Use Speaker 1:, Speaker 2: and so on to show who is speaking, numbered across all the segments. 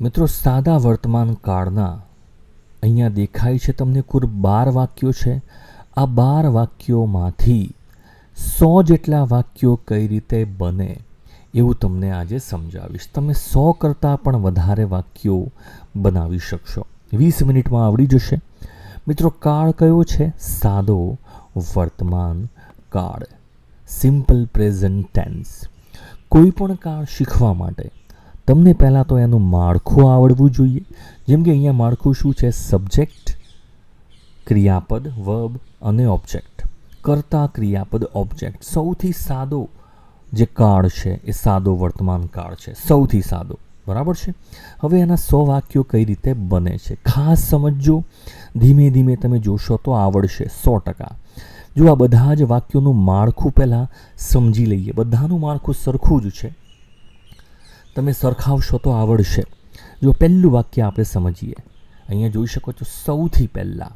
Speaker 1: મિત્રો, સાદા વર્તમાન કાળના અહીંયા દેખાય છે તમને કુલ બાર વાક્યો છે. આ બાર વાક્યોમાંથી સો જેટલા વાક્યો કઈ રીતે બને એવું તમને આજે સમજાવીશ. તમે સો કરતાં પણ વધારે વાક્યો બનાવી શકશો. વીસ મિનિટમાં આવડી જશે. મિત્રો, કાળ કયો છે? સાદો વર્તમાન કાળ. સિમ્પલ પ્રેઝન્ટ ટેન્સ કોઈ પણ કાળ શીખવા માટે તમને પહેલાં તો એનું માળખું આવડવું જોઈએ. જેમ કે અહીંયા માળખું શું છે? સબ્જેક્ટ ક્રિયાપદ વર્બ અને ઓબ્જેક્ટ કરતા, ક્રિયાપદ ઓબ્જેક્ટ સૌથી સાદો જે કાળ છે, એ સાદો વર્તમાન કાળ છે. સૌથી સાદો. બરાબર છે? હવે એના સો વાક્યો કઈ રીતે બને છે? ખાસ સમજજો. ધીમે ધીમે તમે જોશો તો આવડશે સો ટકા. જો આ બધા જ વાક્યોનું માળખું પહેલાં સમજી લઈએ. બધાનું માળખું સરખું જ છે. તમે સરખાવશો તો આવડશે. જો પહેલું વાક્ય આપણે સમજીએ, અહીંયા જોઈ શકો છો સૌથી પહેલાં.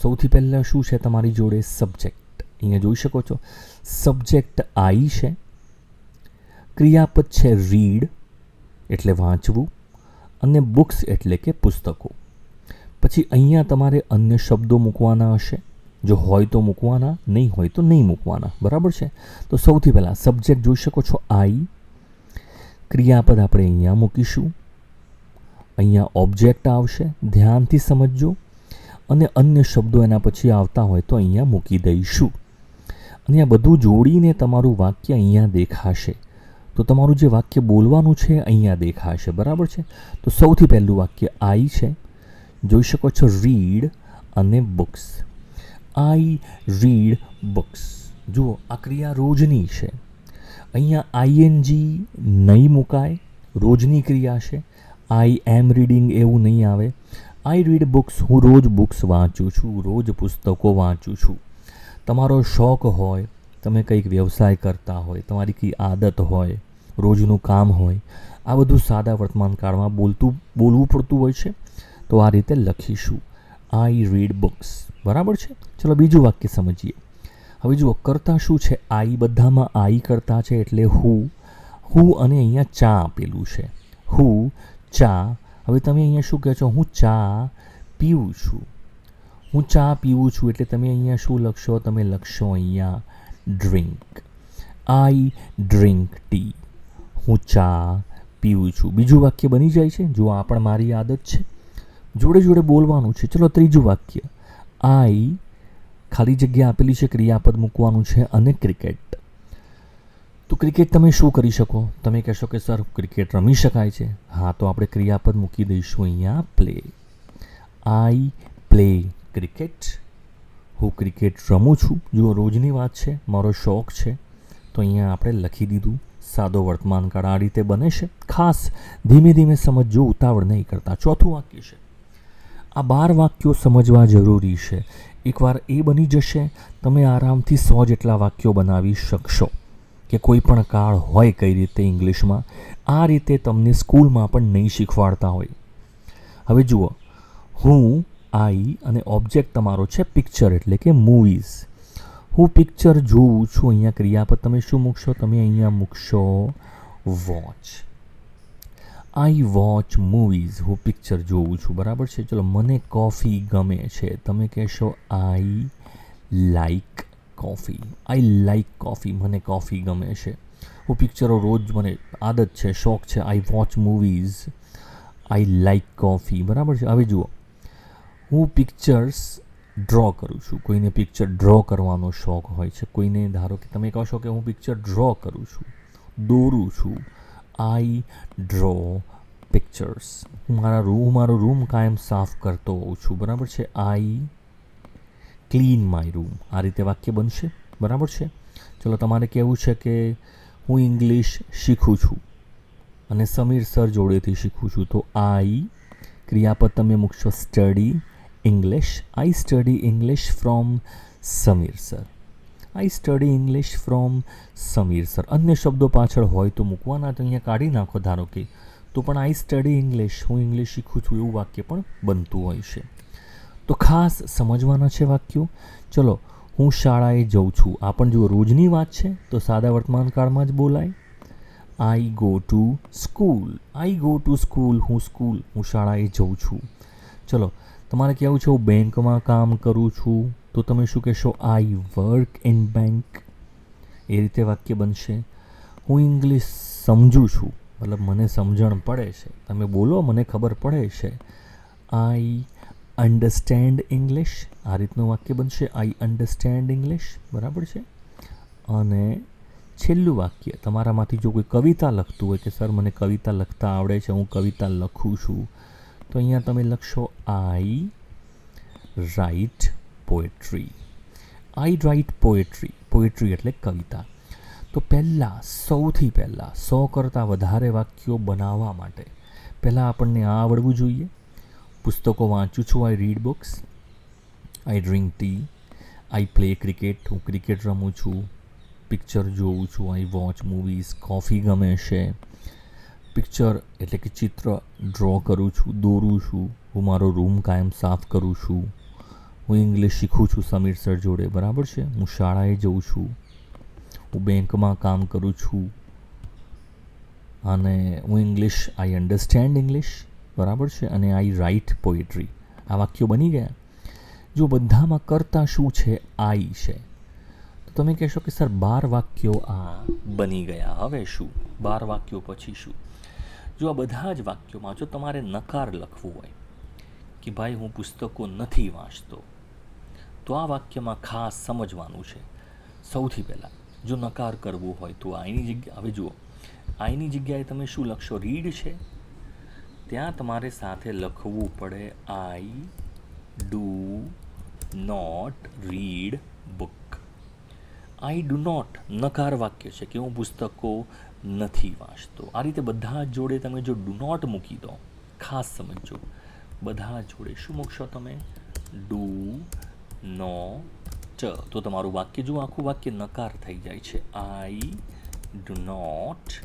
Speaker 1: સૌથી પહેલાં શું છે તમારી જોડે સબ્જેક્ટ અહીંયા જોઈ શકો છો સબ્જેક્ટ આઈ છે. ક્રિયાપદ છે રીડ એટલે વાંચવું, અને બુક્સ એટલે કે પુસ્તકો. પછી અહીંયા તમારે અન્ય શબ્દો મૂકવાના હશે. જો હોય તો મૂકવાના, નહીં હોય તો નહીં મૂકવાના. બરાબર છે? તો સૌથી પહેલાં સબ્જેક્ટ જોઈ શકો છો આઈ ક્રિયાપદ આપણે અહીંયા મૂકીશું. અહીંયા ઓબ્જેક્ટ આવશે, ધ્યાનથી સમજજો. અને અન્ય શબ્દો એના પછી આવતા હોય તો અહીંયા મૂકી દઈશું. અને આ બધું જોડીને તમારું વાક્ય અહીંયા દેખાશે. તો તમારું જે વાક્ય બોલવાનું છે, અહીંયા દેખાશે. બરાબર છે? તો સૌથી પહેલું વાક્ય આઈ છે. જોઈ શકો છો રીડ અને બુક્સ આઈ રીડ બુક્સ જુઓ, આ ક્રિયા રોજની છે. અહીંયા આઈએનજી નહીં મુકાય, રોજની ક્રિયા છે. આઈ એમ રીડિંગ એવું નહીં આવે. આઈ રીડ બુક્સ હું રોજ બુક્સ વાંચું છું, રોજ પુસ્તકો વાંચું છું. તમારો શોખ હોય, તમે કંઈક વ્યવસાય કરતા હોય, તમારી કંઈ આદત હોય, રોજનું કામ હોય, આ બધું સાદા વર્તમાન કાળમાં બોલતું, બોલવું પડતું હોય છે. તો આ રીતે લખીશું. આઈ રીડ બુક્સ બરાબર છે? ચલો બીજું વાક્ય સમજીએ. હવે જુઓ, કરતા શું છે? આઈ બધામાં આઈ કરતા છે એટલે હું. હું અને અહીંયા ચા આપેલું છે. હું, ચા. હવે તમે અહીંયા શું કહો છો? હું ચા પીવું છું. હું ચા પીવું છું એટલે તમે અહીંયા શું લખશો? તમે લખશો અહીંયા ડ્રિંક આઈ ડ્રિંક ટી હું ચા પીવું છું. બીજું વાક્ય બની જાય છે? જો આ પણ મારી આદત છે. જોડે જોડે બોલવાનું છે. ચલો, ત્રીજું વાક્ય. આઈ ખાલી જગ્યા આપેલી છે, ક્રિયાપદ મૂકવાનું છે અને ક્રિકેટ. તો ક્રિકેટ તમે શું કરી શકો? તમે કહેશો કે, સર, ક્રિકેટ રમી શકાય છે. હા, તો આપણે ક્રિયાપદ મૂકી દઈશું અહીંયા. પ્લે આઈ પ્લે ક્રિકેટ હું ક્રિકેટ રમું છું. જો રોજની વાત છે, મારો શોખ છે. તો અહીંયા આપણે લખી દીધું, સાદો વર્તમાન કાળ આ રીતે બને છે. ખાસ ધીમે ધીમે સમજજો, ઉતાવળ નહીં કરતા. ચોથું વાક્ય છે, આ બાર વાક્યો સમજવા જરૂરી છે. એકવાર એ બની જશે, તમે આરામથી સો જેટલા વાક્યો બનાવી શકશો. કે કોઈ પણ કાળ હોય કઈ રીતે ઇંગ્લિશમાં, આ રીતે તમને સ્કૂલમાં પણ નહીં શીખવાડતા હોય. હવે જુઓ, હું, આઈ અને ઓબ્જેક્ટ તમારો છે પિક્ચર એટલે કે મૂવીઝ. હું પિક્ચર જોઉં છું, અહીંયા ક્રિયાપદ તમે શું મૂકશો? તમે અહીંયા મૂકશો વોચ. આઈ વોચ મૂવીઝ હું પિક્ચર જોઉં છું. બરાબર છે? ચલો, મને કોફી ગમે છે. તમે કહેશો I like coffee I like coffee મને કોફી ગમે છે. હું પિક્ચરો રોજ મને આદત છે, શોખ છે. I watch movies I like coffee બરાબર છે? હવે જુઓ. હું પિક્ચર્સ ડ્રો કરું છું. કોઈને પિક્ચર ડ્રો કરવાનો શોખ હોય છે. કોઈને ધારો કે તમે કહો છો કે હું પિક્ચર ડ્રો કરું છું. દોરું છું. I draw pictures. હું મારા રૂમ મારો રૂમ કાયમ સાફ કરતો હોઉં છું, બરાબર છે? I clean my room. આ રીતે વાક્ય બનશે? બરાબર છે? ચલો, તમારે કહેવું છે કે હું ઇંગ્લિશ શીખું છું અને સમીર સર જોડેથી શીખું છું, તો આઈ ક્રિયાપદ તમે મૂકશો, study English. I study English from Sameer sir. I study English from Sameer sir અન્ય શબ્દો પાછળ હોય તો મૂકવાના તો અહીંયા કાઢી નાખો, ધારો કે. તો પણ આઈ સ્ટડી ઇંગ્લિશ હું ઇંગ્લિશ શીખું છું એવું વાક્ય પણ બનતું હોય છે. તો ખાસ સમજવાના છે વાક્યો. ચલો, હું શાળાએ જઉં છું. આ પણ જો રોજની વાત છે, તો સાદા વર્તમાન કાળમાં જ બોલાય. I go to school I go to school હું સ્કૂલ હું શાળાએ જઉં છું. ચલો તમારે કહેવું છે, હું બેંકમાં કામ કરું છું, તો તમે શું કહેશો આઈ વર્ક ઇન બેંક એ રીતે વાક્ય બનશે. હું ઇંગ્લિશ સમજું છું, મતલબ મને સમજણ પડે છે. તમે બોલો, મને ખબર પડે છે. આઈ અન્ડરસ્ટેન્ડ ઇંગ્લિશ આ રીતનું વાક્ય બનશે. આઈ અન્ડરસ્ટેન્ડ ઇંગ્લિશ બરાબર છે? અને છેલ્લું વાક્ય, તમારામાંથી જો કોઈ કવિતા લખતું હોય કે, સર, મને કવિતા લખતા આવડે છે, હું કવિતા લખું છું. તો અહીંયા તમે લખશો I write poetry I write poetry poetry એટલે કવિતા. તો પહેલાં, સૌથી પહેલાં, સો કરતાં વધારે વાક્યો બનાવવા માટે પહેલાં આપણને આ આવડવું જોઈએ. પુસ્તકો વાંચું છું I read books I drink tea I play cricket હું ક્રિકેટ રમું છું. પિક્ચર જોઉં છું. આઈ વોચ મૂવીઝ કોફી ગમે છે. પિક્ચર એટલે કે ચિત્ર ડ્રો કરું છું, દોરું છું, હું મારો રૂમ કાયમ સાફ કરું છું. હું ઇંગ્લિશ શીખું છું સમીર સર જોડે, બરાબર છે? હું શાળાએ જઉં છું. હું બેંકમાં કામ કરું છું. અને હું ઇંગ્લિશ આઈ અન્ડરસ્ટેન્ડ ઇંગ્લિશ બરાબર છે? અને આઈ રાઇટ પોએટ્રી આ વાક્યો બની ગયા? જો બધામાં કરતા શું છે? આઈ છે. તમે કહેશો કે, સર, બાર વાક્યો આ બની ગયા. હવે શું? બાર વાક્યો પછી શું? જો આ બધા જ વાક્યોમાં જો તમારે નકાર લખવું હોય કે ભાઈ હું પુસ્તકો નથી વાંચતો, તો આ વાક્યમાં ખાસ સમજવાનું છે. સૌથી પહેલાં, જો નકાર કરવું હોય તો આઈની જગ્યા, હવે જુઓ. આઈની જગ્યાએ તમે શું લખશો? રીડ છે? ત્યાં તમારે સાથે લખવું પડે I do not read book. I do not નકાર વાક્ય છે કે હું પુસ્તકો નથી વાંચતો. આ રીતે બધા જોડે તમે જો ડુ નોટ મૂકી દો, ખાસ સમજો બધા જોડે શું મૂકશો તમે? ડુ નો ચ તો તમારું વાક્ય જો આખું વાક્ય નકાર થઈ જાય છે. I do not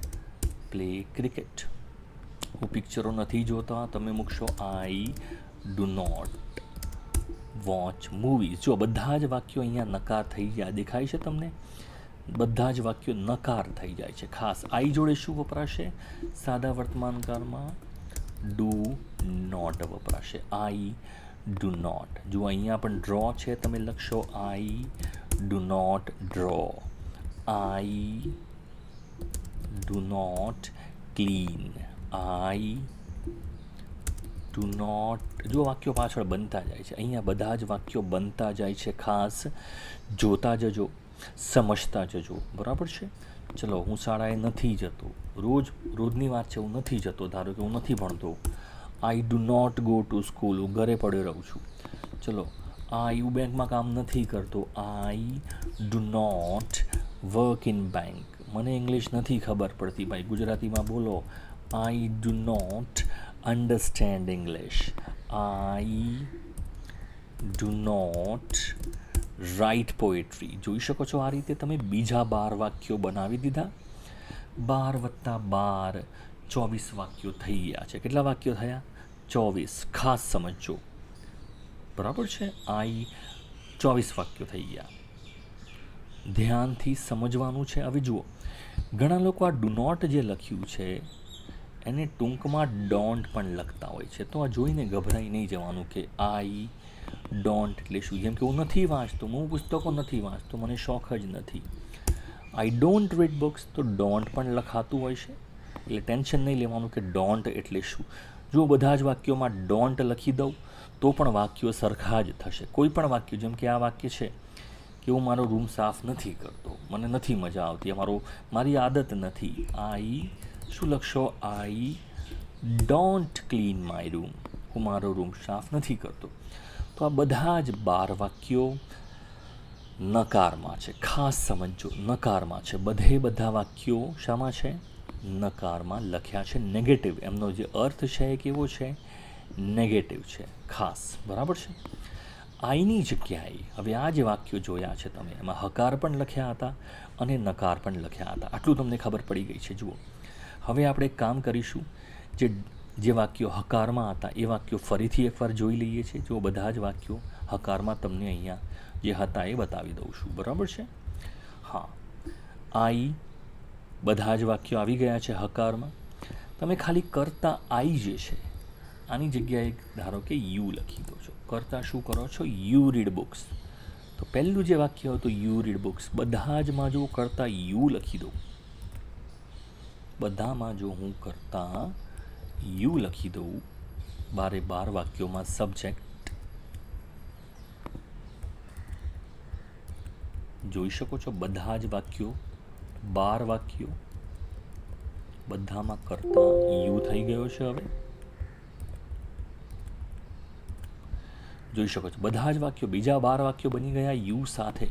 Speaker 1: play cricket હું પિક્ચરો નથી જોતા, તમે મૂકશો I do not watch movies જો બધા જ વાક્યો અહીંયા નકાર થઈ ગયા. દેખાય છે તમને? બધા જ વાક્યો નકાર થઈ જાય છે. ખાસ આઈ જોડે શું વપરાશે? સાદા વર્તમાનકાળમાં ડુ નોટ વપરાશે. I do not. જો અહીંયા પણ ડ્રો છે, તમે લખશો I do not draw. I do not clean. I do not. જો વાક્યો પાછળ બનતા જાય છે, અહીંયા બધા જ વાક્યો બનતા જાય છે. ખાસ જોતા જજો. સમજતા જજો. બરાબર છે? ચલો, હું શાળાએ નથી જતો. રોજ, રોજની વાત છે, હું નથી જતો, ધારો કે હું નથી ભણતો. I do not go to school હું ઘરે પડ્યો રહું છું. ચલો આઈ હું બેંકમાં કામ નથી કરતો. I do not work in bank મને ઇંગ્લિશ નથી ખબર પડતી ભાઈ. ગુજરાતીમાં બોલો. I do not understand English I do not write poetry. જોઈ શકો છો આ રીતે તમે બીજા બાર વાક્યો બનાવી દીધા. બાર વત્તા બાર, ચોવીસ વાક્યો થઈ ગયા છે. કેટલા વાક્યો થયા? ચોવીસ. ખાસ સમજો બરાબર છે? આઈ ચોવીસ વાક્યો થઈ ગયા. ધ્યાનથી સમજવાનું છે. હવે જુઓ. ઘણા લોકો આ ડુ નોટ જે લખ્યું છે, એને ટૂંકમાં ડોન્ટ પણ લખતા હોય છે. તો આ જોઈને ગભરાઈ નહીં જવાનું કે આઈ ડોન્ટ એટલે શું જેમ કે હું નથી વાંચતો, હું પુસ્તકો નથી વાંચતો, મને શોખ જ નથી. આઈ ડોન્ટ રીડ બુક્સ તો ડોન્ટ પણ લખાતું હોય છે. એટલે ટેન્શન નહીં લેવાનું કે ડોન્ટ એટલે શું. જો બધા જ વાક્યોમાં ડોન્ટ લખી દઉં, તો પણ વાક્યો સરખા જ થશે. કોઈ પણ વાક્ય, જેમ કે આ વાક્ય છે કે હું મારો રૂમ સાફ નથી કરતો, મને નથી મજા આવતી મારો મારી આદત નથી. આઈ શું લખશો? I don't clean my room હું મારો રૂમ સાફ નથી કરતો. તો આ બધા જ બાર વાક્યો નકારમાં છે. ખાસ સમજો નકારમાં છે. બધે બધા વાક્યો શામાં છે? નકારમાં લખ્યા છે. નેગેટિવ એમનો જે અર્થ છે એ કેવો છે? નેગેટિવ છે. ખાસ. બરાબર છે? આઈની જગ્યાએ હવે આ જે વાક્યો જોયા છે તમે, એમાં હકાર પણ લખ્યા હતા અને નકાર પણ લખ્યા હતા. આટલું તમને ખબર પડી ગઈ છે. જુઓ. હવે આપણે કામ કરીશું. જે જે વાક્યો હકારમાં હતા, એ વાક્યો ફરીથી એકવાર જોઈ લઈએ છીએ. જો બધા જ વાક્યો હકારમાં તમને અહીંયા જે હતા એ બતાવી દઉં છું. બરાબર છે? હા. આઈ, બધા જ વાક્યો આવી ગયા છે હકારમાં. તમે ખાલી કરતા આઈ જે છે, આની જગ્યાએ ધારો કે યુ લખી દો છો. કરતા શું કરો છો? You read books. તો પહેલું જે વાક્ય હતું, યુ રીડ બુક્સ, બધા જમાં જો કરતા યુ લખી દઉં. બધામાં જો હું કરતા યુ લખી દઉં બારે બાર વાક્યોમાં સબ્જેક્ટ જોઈ શકો છો બધા જ વાક્યો બાર વાક્યો બધામાં કરતા યુ થઈ ગયો છે હવે જોઈ શકો છો બધા જ વાક્યો બીજા બાર વાક્યો બની ગયા યુ સાથે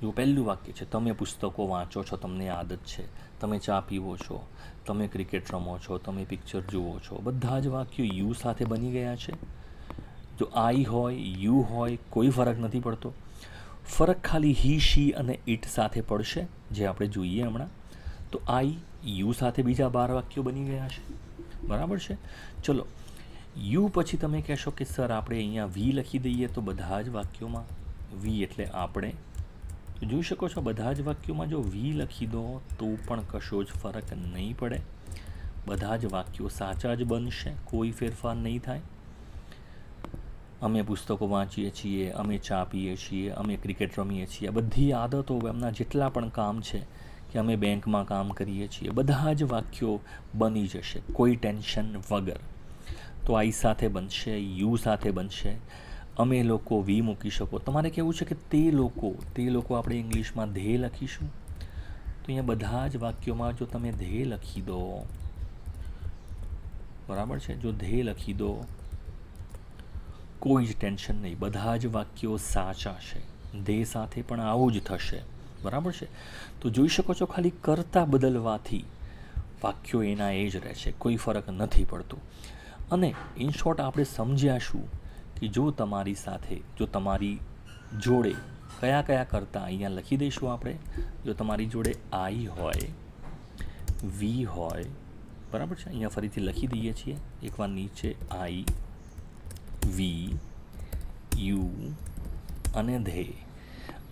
Speaker 1: જો પહેલું વાક્ય છે તમે પુસ્તકો વાંચો છો તમને આદત છે તમે ચા પીવો છો, તમે ક્રિકેટ રમો છો, તમે પિક્ચર જુઓ છો, બધા જ વાક્યો યુ સાથે બની ગયા છે. જો આઈ હોય, યુ હોય, કોઈ ફરક નથી પડતો. ફરક ખાલી હી, શી અને ઇટ સાથે પડશે, જે આપણે જોઈએ હમણાં. તો આઈ, યુ સાથે બીજા બાર વાક્યો બની ગયા છે. બરાબર છે? ચલો, યુ પછી તમે કહેશો કે, સર, આપણે અહીંયા વી લખી દઈએ તો બધા જ વાક્યોમાં વી એટલે આપણે જોઈ શકો છો, બધા જ વાક્યોમાં જો વી લખી દો, તો પણ કશો જ ફરક નહીં પડે. બધા જ વાક્યો સાચા જ બનશે, કોઈ ફેરફાર નહીં થાય. અમે પુસ્તકો વાંચીએ છીએ, અમે ચા પીએ છીએ, અમે ક્રિકેટ રમીએ છીએ બધી આદતો એમના જેટલા પણ કામ છે કે અમે બેંકમાં કામ કરીએ છીએ, બધા જ વાક્યો બની જશે, કોઈ ટેન્શન વગર. તો આઈ સાથે બનશે, યુ સાથે બનશે અમે લોકો વી મૂકી શકો. તમારે કહેવું છે કે તે લોકો તે લોકો આપણે ઇંગ્લિશમાં ધ્યેય લખીશું? તો અહીંયા બધા જ વાક્યોમાં જો તમે ધ્યેય લખી દો, બરાબર છે? જો ધ્યેય લખી દો, કોઈ જ ટેન્શન નહીં. બધા જ વાક્યો સાચા છે. ધ્યેય સાથે પણ આવું જ થશે. બરાબર છે? તો જોઈ શકો છો ખાલી કરતા બદલવાથી વાક્યો એના એ જ રહેશે કોઈ ફરક નથી પડતો. અને ઇન શોર્ટ આપણે સમજ્યા શું? કે જો તમારી સાથે, જો તમારી જોડે કયા કયા કરતા અહીંયા લખી દઈશું આપણે. જો તમારી જોડે આઈ હોય, વી હોય, બરાબર છે? અહીંયા ફરીથી લખી દઈએ છીએ. એકવાર નીચે આઈ, વી, યુ અને they.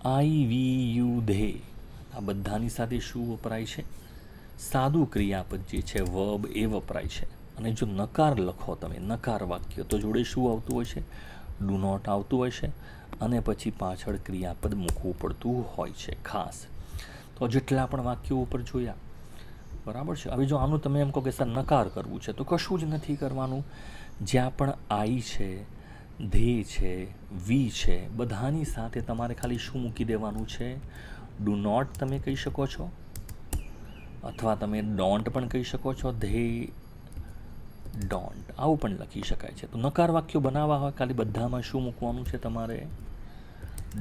Speaker 1: I, we, you, they. આ બધાની સાથે શું વપરાય છે? સાદું ક્રિયાપદ જે છે વર્બ એ વપરાય છે. અને જો નકાર લખો તમે, નકાર વાક્ય, તો જોડે શું આવતું હોય છે? ડુ નોટ આવતું હોય છે અને પછી પાછળ ક્રિયાપદ મૂકવું પડતું હોય છે, ખાસ. તો જેટલા પણ વાક્યો ઉપર જોયા, બરાબર છે? હવે જો આનું તમે એમ કહો કે સર, નકાર કરવું છે, તો કશું જ નથી કરવાનું. જ્યાં પણ આઈ છે, ધે છે, વી છે, બધાની સાથે તમારે ખાલી શું મૂકી દેવાનું છે? ડુ નોટ તમે કહી શકો છો? અથવા તમે ડોન્ટ પણ કહી શકો છો? ધે ડોન્ટ આવું પણ લખી શકાય છે. તો નકાર વાક્યો બનાવવા હોય, ખાલી બધામાં શું મૂકવાનું છે તમારે?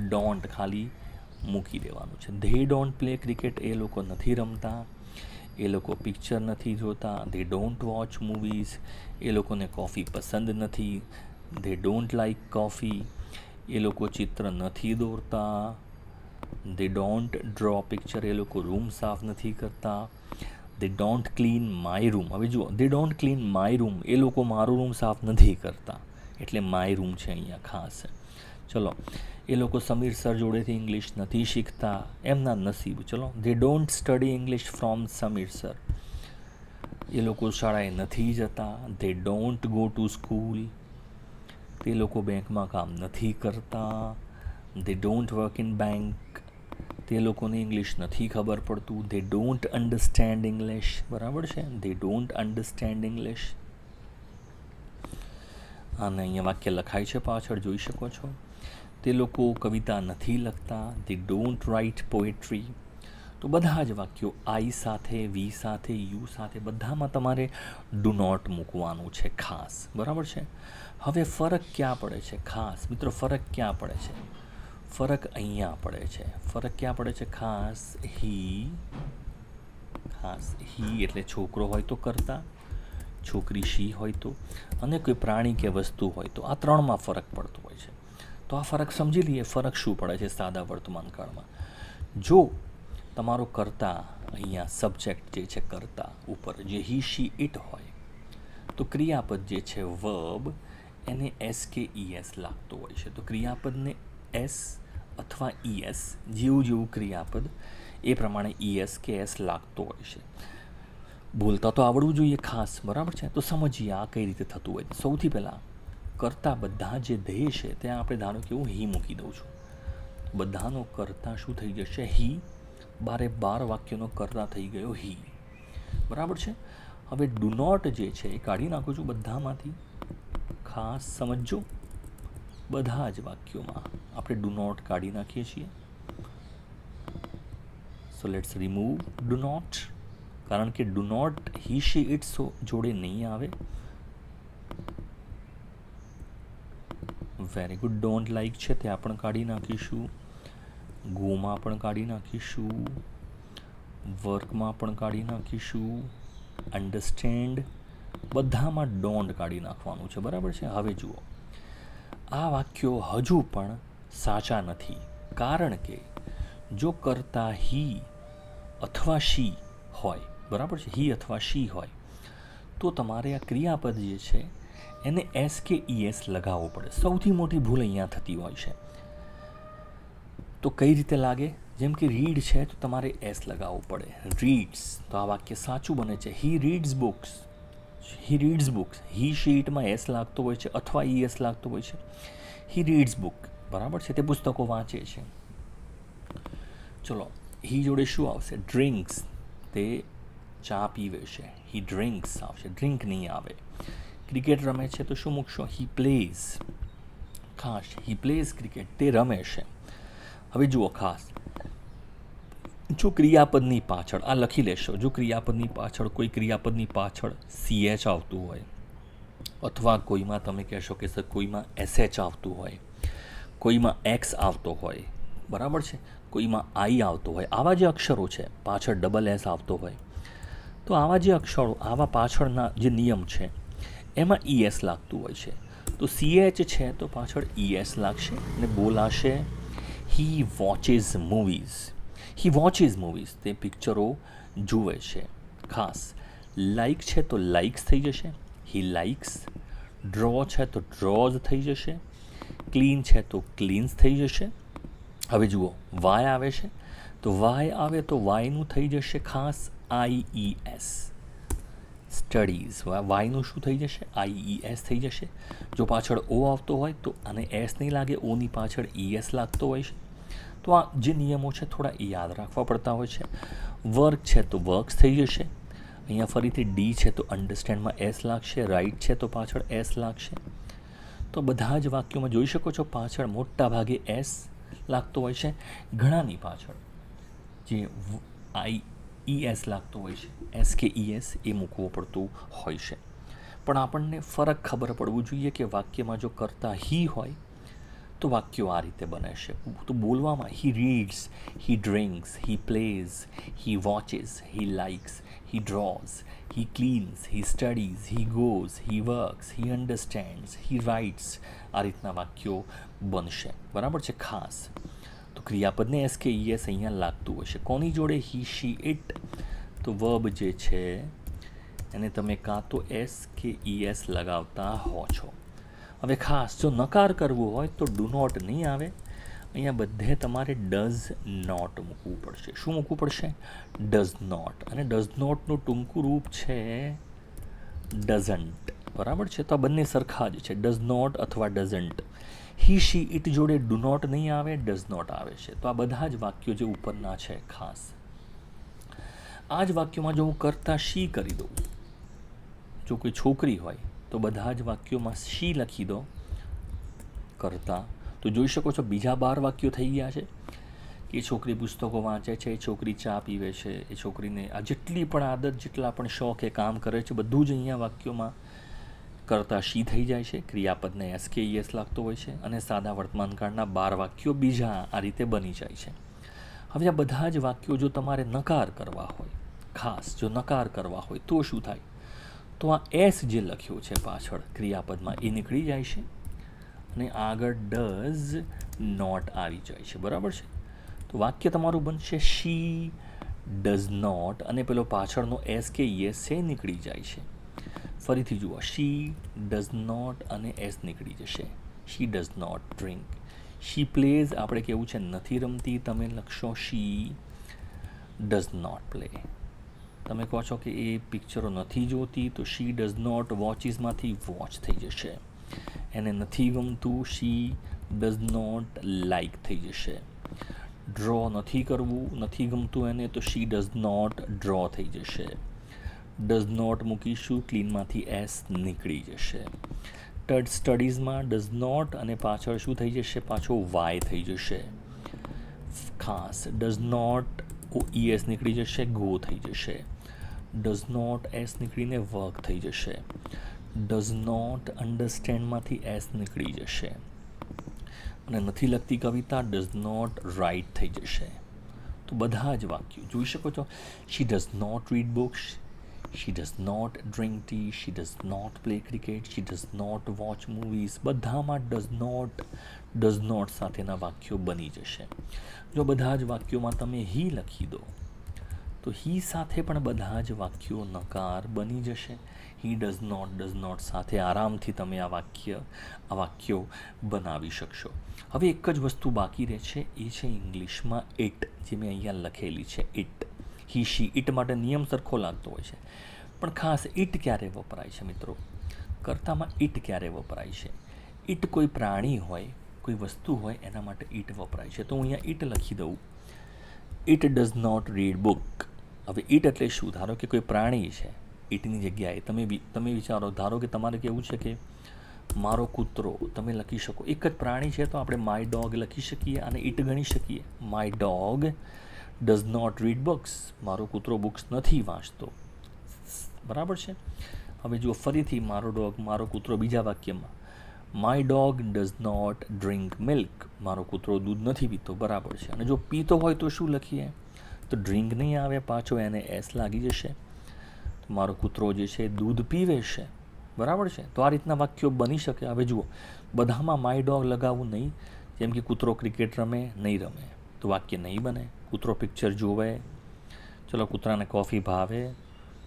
Speaker 1: ડોન્ટ ખાલી મૂકી દેવાનું છે. ધે ડોન્ટ પ્લે ક્રિકેટ એ લોકો નથી રમતા. એ લોકો પિક્ચર નથી જોતા. ધે ડોન્ટ વોચ મૂવીઝ એ લોકોને કોફી પસંદ નથી. ધે ડોન્ટ લાઈક કોફી એ લોકો ચિત્ર નથી દોરતા. ધે ડોન્ટ ડ્રો પિક્ચર એ લોકો રૂમ સાફ નથી કરતા. They don't clean my room હવે જુઓ they don't clean my room એ લોકો મારું રૂમ સાફ નથી કરતા. એટલે માય રૂમ છે અહીંયા ખાસ. ચલો, એ લોકો સમીર સર જોડેથી ઇંગ્લિશ નથી શીખતા. એમના નસીબ. ચલો they don't study English from Sameer sir. એ લોકો શાળાએ નથી જતા. They don't go to school તે લોકો બેંકમાં કામ નથી કરતા. They don't work in bank તે લોકોને ઇંગ્લિશ નથી ખબર પડતું. દે ડોન્ટ અન્ડરસ્ટેન્ડ ઇંગ્લિશ બરાબર છે? દે ડોન્ટ અન્ડરસ્ટેન્ડ ઇંગ્લિશ અને અહીંયા વાક્ય લખાય છે પાછળ, જોઈ શકો છો. તે લોકો કવિતા નથી લખતા. દે ડોન્ટ રાઇટ પોએટ્રી તો બધા જ વાક્યો આઈ સાથે વી સાથે યુ સાથે બધામાં તમારે ડુ નોટ મૂકવાનું છે ખાસ. બરાબર છે? હવે ફરક ક્યાં પડે છે? ખાસ. મિત્રો, ફરક ક્યાં પડે છે? ફરક અહીંયા પડે છે. ફરક ક્યાં પડે છે? ખાસ હી ખાસ હી એટલે છોકરો હોય તો કરતા, છોકરી શી હોય તો, અને કોઈ પ્રાણી કે વસ્તુ હોય તો. આ ત્રણમાં ફરક પડતો હોય છે. તો આ ફરક સમજી લઈએ, ફરક શું પડે છે સાદા વર્તમાન કાળમાં? જો તમારો કરતા અહીંયા સબ્જેક્ટ જે છે કરતા ઉપર, જે હી શી ઇટ હોય, તો ક્રિયાપદ જે છે વર્બ એને એસ કે ઈ એસ લાગતો હોય છે. તો ક્રિયાપદને એસ અથવા ઈએસ જેવું જેવું ક્રિયાપદ, એ પ્રમાણે ઈએસ કે એસ લાગતો હોય છે. બોલતા તો આવડવું જોઈએ ખાસ, બરાબર છે? તો સમજીએ આ કઈ રીતે થતું હોય. સૌથી પહેલાં, કરતા બધા જે ધ્યેય છે, ત્યાં આપણે ધારો કે હું હી મૂકી દઉં છું. બધાનો કરતા શું થઈ જશે? હી. બારે બાર વાક્યનો કરતા થઈ ગયો હી. બરાબર છે? હવે ડુ નોટ જે છે, એ કાઢી નાખું છું બધામાંથી. ખાસ સમજો બધા જ વાક્યોમાં આપણે ડુ નોટ કાઢી નાખીએ છીએ. So let's remove do not કારણ કે do not he she its જોડે નહીં આવે. વેરી ગુડ ડોન્ટ લાઈક છે ત્યાં પણ કાઢી નાખીશું. ગોમાં પણ કાઢી નાખીશું. વર્કમાં પણ કાઢી નાખીશું. અન્ડરસ્ટેન્ડ બધામાં ડોન્ટ કાઢી નાખવાનું છે. બરાબર છે? હવે જુઓ. આ વાક્યો હજુ પણ સાચા નથી. કારણ કે જો કરતા હી અથવા શી હોય, બરાબર છે? હી અથવા શી હોય, તો તમારે આ ક્રિયાપદ જે છે, એને એસ કે ઈએસ લગાવવો પડે. સૌથી મોટી ભૂલ અહીંયા થતી હોય છે. તો કઈ રીતે લાગે? જેમ કે રીડ છે, તો તમારે એસ લગાવવું પડે. રીડ્સ તો આ વાક્ય સાચું બને છે. He reads books he reads books he શીટમાં એસ લાગતો હોય છે અથવા ઈ એસ લાગતો હોય છે. હી રીડ્સ બુક બરાબર છે? તે પુસ્તકો વાંચે છે. ચલો હી જોડે શું આવશે? ડ્રિંક્સ તે ચા પીવે છે. હી ડ્રિંક્સ આવશે. ડ્રિંક નહીં આવે. ક્રિકેટ રમે છે તો શું મૂકશો? હી પ્લેઝ ખાસ. હી પ્લેઝ ક્રિકેટ તે રમે છે. હવે જુઓ, ખાસ. જો ક્રિયાપદની પાછળ, આ લખી લેશો, જો ક્રિયાપદની પાછળ, કોઈ ક્રિયાપદની પાછળ સીએચ આવતું હોય, અથવા કોઈમાં તમે કહેશો કે સર કોઈમાં એસએચ આવતું હોય, કોઈમાં એક્સ આવતો હોય, બરાબર છે? કોઈમાં આઈ આવતો હોય, આવા જે અક્ષરો છે, પાછળ ડબલ એસ આવતો હોય, તો આવા જે અક્ષરો, આવા પાછળના જે નિયમ છે, એમાં ઈએસ લાગતું હોય છે. તો સીએચ છે, તો પાછળ ઈએસ લાગશે અને બોલાશે he watches movies he watches movies તે પિક્ચરો જુએ છે ખાસ લાઈક છે તો લાઇક્સ થઈ જશે હી લાઇક્સ ડ્રો છે તો ડ્રોઝ થઈ જશે ક્લીન છે તો ક્લીન્સ થઈ જશે હવે જુઓ વાય આવે છે તો વાય આવે તો વાયનું થઈ જશે ખાસ આઈ ઈ એસ સ્ટડીઝ વાયનું શું થઈ જશે આઈ ઈ એસ થઈ જશે જો પાછળ ઓ આવતો હોય તો આને એસ નહીં લાગે ઓની પાછળ ઈ એસ લાગતો હોય છે તો આ જે નિયમો છે થોડા એ યાદ રાખવા પડતા હોય છે. વર્ક છે તો વર્ક્સ થઈ જશે. અહીંયા ફરીથી ડી છે તો અન્ડરસ્ટેન્ડમાં એસ લાગશે. રાઈટ છે તો પાછળ એસ લાગશે. તો બધા જ વાક્યોમાં જોઈ શકો છો પાછળ મોટા ભાગે એસ લાગતો હોય છે. ઘણાની પાછળ જે આઈ ઈએસ લાગતો હોય છે. એસ કે ઈ એસ એ મૂકવું પડતું હોય છે. પણ આપણને ફરક ખબર પડવું જોઈએ કે વાક્યમાં જો કરતા હી હોય તો વાક્યો આ રીતે બને છે તો બોલવામાં he reads he drinks he plays he watches he likes he draws he cleans he studies he goes he works he understands he writes આ રીતના વાક્યો બનશે બરાબર છે ખાસ તો ક્રિયાપદને એસ કે ઈએસ અહીંયા લાગતું હશે કોની જોડે હી શી ઇટ તો વર્બ જે છે એને તમે કાં તો એસ કે ઈએસ લગાવતા હો છો હવે ખાસ જો નકાર કરવો હોય તો ડુ નોટ નહીં આવે. અહીંયા બધે તમારે ડઝ નોટ મૂકવું પડશે. શું મૂકવું પડશે? ડઝ નોટ અને ડઝ નોટનું ટૂંકું રૂપ છે ડઝન્ટ બરાબર છે? તો આ બંને સરખા જ છે. ડઝ નોટ અથવા ડઝન્ટ હી શી ઇટ જોડે ડુ નોટ નહીં આવે ડઝ નોટ આવે છે. તો આ બધા જ વાક્યો જે ઉપરના છે ખાસ. આ જ વાક્યોમાં જો હું કરતા શી કરી દઉં? જો કોઈ છોકરી હોય તો બધા જ વાક્યોમાં શી લખી દો કરતા? તો જોઈ શકો છો, બીજા બાર વાક્યો થઈ ગયા છે. કે છોકરી પુસ્તકો વાંચે છે એ છોકરી ચા પીવે છે, એ છોકરીને આ જેટલી પણ આદત, જેટલા પણ શોખ એ કામ કરે છે, બધું જ અહીંયા વાક્યોમાં કરતાં શી થઈ જાય છે? ક્રિયાપદને એસ કે ઈએસ લાગતો હોય છે અને સાદા વર્તમાનકાળના બાર વાક્યો બીજા આ રીતે બની જાય છે. હવે આ બધા જ વાક્યો જો તમારે નકાર કરવા હોય, ખાસ જો નકાર કરવા હોય, તો શું થાય? તો આ એસ જે લખ્યું છે પાછળ, ક્રિયાપદમાં, એ નીકળી જાય છે. અને આગળ ડઝ નોટ આવી જાય છે. બરાબર છે? તો વાક્ય તમારું બનશે શી ડઝ નોટ અને પેલો પાછળનો એસ કે યસ છે નીકળી જાય છે. ફરીથી જુઓ, શી ડઝ નોટ અને એસ નીકળી જશે. She does not drink. She plays આપણે કેવું છે? નથી રમતી, તમે લખશો શી ડઝ નોટ પ્લે. તમે કહો છો કે એ પિક્ચરો નથી જોતી, તો શી ડઝ નોટ વોચિસમાંથી વોચ થઈ જશે. એને નથી ગમતું શી ડઝ નોટ લાઇક થઈ જશે. ડ્રો નથી કરવું, નથી ગમતું એને, તો શી ડઝ નોટ ડ્રો થઈ જશે. ડઝ નોટ મૂકીશું ક્લીનમાંથી એસ નીકળી જશે. ટડ સ્ટડીઝમાં ડઝ નોટ અને પાછળ શું થઈ જશે? પાછો વાય થઈ જશે. ખાસ ડઝ નોટ ઈએસ નીકળી જશે, ગો થઈ જશે. ડઝ નોટ એસ નીકળીને વર્ક થઈ જશે. ડઝ નોટ અન્ડરસ્ટેન્ડમાંથી એસ નીકળી જશે. અને નથી લગતી કવિતા ડઝ નોટ રાઇટ થઈ જશે. તો બધા જ વાક્યો. જોઈ શકો છો? She does not read books she does not drink tea she does not play cricket she does not watch movies બધામાં ડઝ નોટ ડઝ નોટ સાથેના વાક્યો બની જશે. જો બધા જ વાક્યોમાં તમે હી લખી દો, તો હી સાથે પણ બધા જ વાક્યો નકાર બની જશે. He does not does not સાથે આરામથી તમે આ વાક્ય, આ વાક્યો બનાવી શકશો. હવે એક જ વસ્તુ બાકી રહે છે, એ છે ઇંગ્લિશમાં ઇટ જે મેં અહીંયા લખેલી છે ઇટ હી, શી ઇટ માટે નિયમ સરખો લાગતો હોય છે. પણ ખાસ ઇટ ક્યારે વપરાય છે મિત્રો? કર્તામાં ઇટ ક્યારે વપરાય છે? ઇટ કોઈ પ્રાણી હોય, કોઈ વસ્તુ હોય, એના માટે ઇટ વપરાય છે. તો હું અહીંયા ઇટ લખી દઉં. It does not read book. હવે ઇટ એટલે શું? ધારો કે કોઈ પ્રાણી છે ઇટની જગ્યાએ. તમે તમે વિચારો, ધારો કે તમારે કેવું છે કે મારો કૂતરો, તમે લખી શકો. એક જ પ્રાણી છે, તો આપણે માય ડોગ લખી શકીએ અને ઇટ ગણી શકીએ. My dog does not read books મારો કૂતરો બુક્સ નથી વાંચતો. બરાબર છે? હવે જો ફરીથી મારો ડોગ મારો કૂતરો બીજા વાક્યમાં. My dog does not drink milk મારો કૂતરો દૂધ નથી પીતો. બરાબર છે. અને જો પીતો હોય તો શું લખીએ? તો ડ્રિંક નહીં આવે પાછો, એને એસ લાગી જશે. તો મારો કૂતરો જે છે, દૂધ પીવે છે. બરાબર છે? તો આ રીતના વાક્યો બની શકે. હવે જુઓ, બધામાં માય ડોગ લગાવવું નહીં. જેમ કે કૂતરો ક્રિકેટ રમે, નહીં રમે. તો વાક્ય નહીં બને. કૂતરો પિક્ચર જોવે. ચલો કૂતરાને કોફી ભાવે.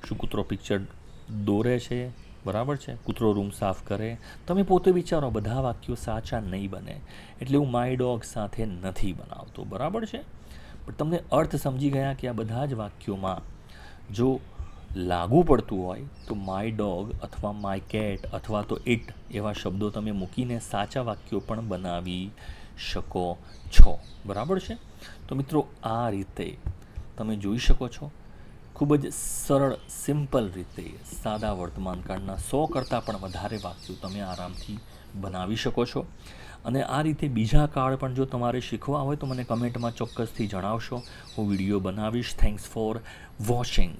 Speaker 1: શું કૂતરો પિક્ચર દોરે છે? બરાબર છે? કૂતરો રૂમ સાફ કરે. તમે પોતે વિચારો, બધા વાક્યો સાચા નહીં બને. એટલે હું માય ડોગ સાથે નથી બનાવતો. બરાબર છે? પણ તમને અર્થ સમજી ગયા કે આ બધા જ વાક્યોમાં જો લાગુ પડતું હોય, તો માય ડોગ અથવા માય કેટ અથવા તો ઇટ એવા શબ્દો તમે મૂકીને સાચા વાક્યો પણ બનાવી શકો છો. બરાબર છે? તો મિત્રો, આ રીતે તમે જોઈ શકો છો. ખૂબ જ સરળ, સિમ્પલ રીતે સાદા વર્તમાનકાળના સો કરતાં પણ વધારે વાક્યો તમે આરામથી બનાવી શકો છો. અને આ રીતે બીજા કાળ પણ જો તમારે શીખવા હોય તો મને કમેન્ટમાં ચોક્કસથી જણાવશો. હું વીડિયો બનાવીશ. Thanks for watching